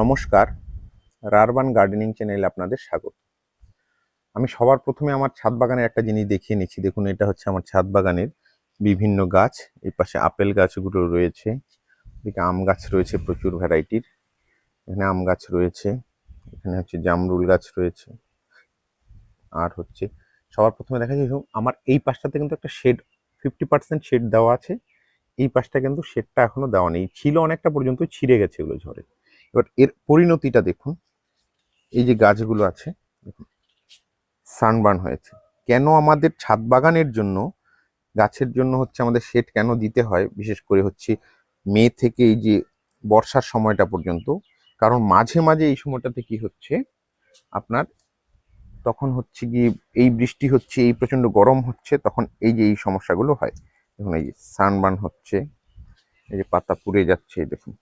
নমস্কার, রারবান গার্ডেনিং চ্যানেলে আপনাদের স্বাগত। আমি সবার প্রথমে আমার ছাদ বাগানের একটা জিনিস দেখিয়ে নিচ্ছি। দেখুন, এটা হচ্ছে আমার ছাদ বাগানের বিভিন্ন গাছ। এই পাশে আপেল গাছগুলো রয়েছে, এদিকে আম গাছ রয়েছে প্রচুর ভ্যারাইটির। এখানে আম গাছ রয়েছে, এখানে হচ্ছে জামরুল গাছ রয়েছে। আর হচ্ছে, সবার প্রথমে দেখা যায়, আমার এই পাশটাতে কিন্তু একটা শেড ফিফটি পার্সেন্ট শেড দেওয়া আছে। এই পাশটা কিন্তু শেডটা এখনও দেওয়া নেই। ছিল অনেকটা পর্যন্ত, ছিঁড়ে গেছে এগুলো ঝড়ে। এবার এর পরিণতিটা দেখুন। এই যে গাছগুলো আছে, দেখুন সানবার্ন হয়েছে। কেন আমাদের ছাদ বাগানের জন্য, গাছের জন্য হচ্ছে আমাদের শেড কেন দিতে হয়? বিশেষ করে হচ্ছে মে থেকে এই যে বর্ষার সময়টা পর্যন্ত। কারণ মাঝে মাঝে এই সময়টাতে কি হচ্ছে, আপনার তখন হচ্ছে কি এই বৃষ্টি হচ্ছে, এই প্রচণ্ড গরম হচ্ছে, তখন এই যে এই সমস্যাগুলো হয়। দেখুন, এই যে সানবার্ন হচ্ছে, এই যে পাতা পুড়ে যাচ্ছে, দেখুন।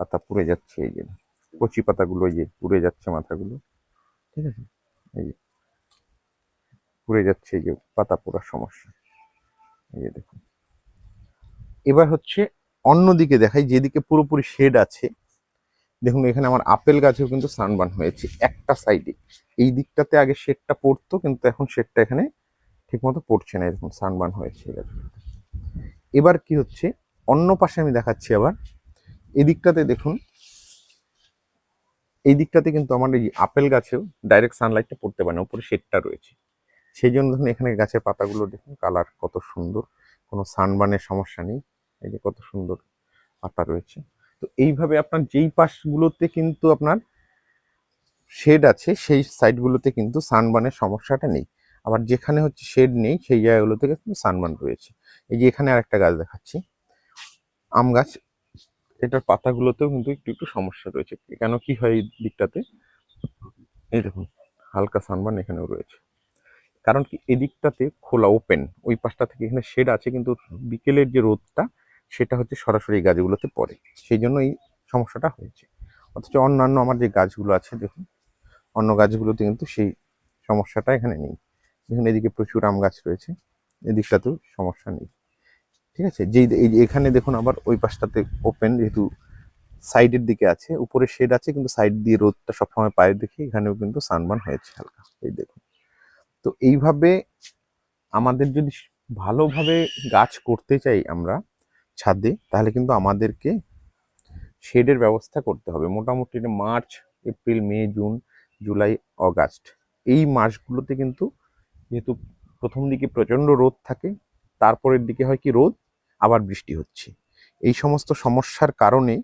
পাতা পুড়ে যাচ্ছে, এই যে কচি পাতাগুলো, এই যে পুড়ে যাচ্ছে মাথাগুলো, ঠিক আছে? এই যে পুড়ে যাচ্ছে, এই যে পাতা পোড়ার সমস্যা, এই যে দেখুন। এবার হচ্ছে অন্যদিকে দেখাই, যেদিকে পুরোপুরি শেড আছে, দেখুন এখানে আমার আপেল গাছেও কিন্তু সানবার্ন হয়েছে, একটা সাইডে। এই দিকটাতে আগে শেডটা পড়তো, কিন্তু এখন শেডটা এখানে ঠিকমতো পড়ছে না এরকম সানবার্ন হয়েছে এবার কি হচ্ছে, অন্য পাশে আমি দেখাচ্ছি আবার এদিকটাতে দেখুন এই দিকটাতে কিন্তু আমার এই আপেল গাছেও ডাইরেক্ট সানলাইটটা পড়তে পারে না, উপরে শেডটা রয়েছে। সেই জন্য ধরুন এখানে গাছের পাতাগুলো দেখুন কালার কত সুন্দর, কোনো সানবার্নের সমস্যা নেই, এই যে কত সুন্দর পাতা রয়েছে। তো এইভাবে আপনার যেই পাশগুলোতে কিন্তু আপনার শেড আছে, সেই সাইডগুলোতে কিন্তু সানবার্নের সমস্যাটা নেই। আবার যেখানে হচ্ছে শেড নেই, সেই জায়গাগুলোতে কিন্তু সানবার্ন রয়েছে। এই যে এখানে আরেকটা গাছ দেখাচ্ছি, আম গাছ এটার পাতাগুলোতেও কিন্তু একটু একটু সমস্যা রয়েছে। কেন, কি হয় এই দিকটাতে? এই দেখুন, হালকা সানবার্ন এখানেও রয়েছে। কারণ কি এদিকটাতে খোলা, ওপেন, ওই পাশটা থেকে এখানে শেড আছে, কিন্তু বিকেলের যে রোদটা, সেটা হচ্ছে সরাসরি এই গাছগুলোতে পড়ে। সেই জন্য এই সমস্যাটা হয়েছে। অথচ অন্যান্য আমার যে গাছগুলো আছে, দেখুন, অন্য গাছগুলোতে কিন্তু সেই সমস্যাটা এখানে নেই। দেখুন, এদিকে প্রচুর আম গাছ রয়েছে, এদিকটাতেও সমস্যা নেই। ঠিক আছে? যেই যে এখানে দেখুন আবার ওই পাশটাতে ওপেন যেহেতু সাইডের দিকে আছে, উপরে শেড আছে, কিন্তু সাইড দিয়ে রোদটা সবসময় পায়ের দেখি, এখানেও কিন্তু সানবার্ন হয়েছে হালকা। এই দেখুন। তো এইভাবে আমাদের যদি ভালোভাবে গাছ করতে চাই আমরা ছাদে, তাহলে কিন্তু আমাদেরকে শেডের ব্যবস্থা করতে হবে। মোটামুটি March April May June July August এই মাসগুলোতে কিন্তু যেহেতু প্রথম দিকে প্রচণ্ড রোদ থাকে তারপরের দিকে হয় কি রোদ আবার বৃষ্টি হচ্ছে। এই সমস্ত সমস্যার কারণে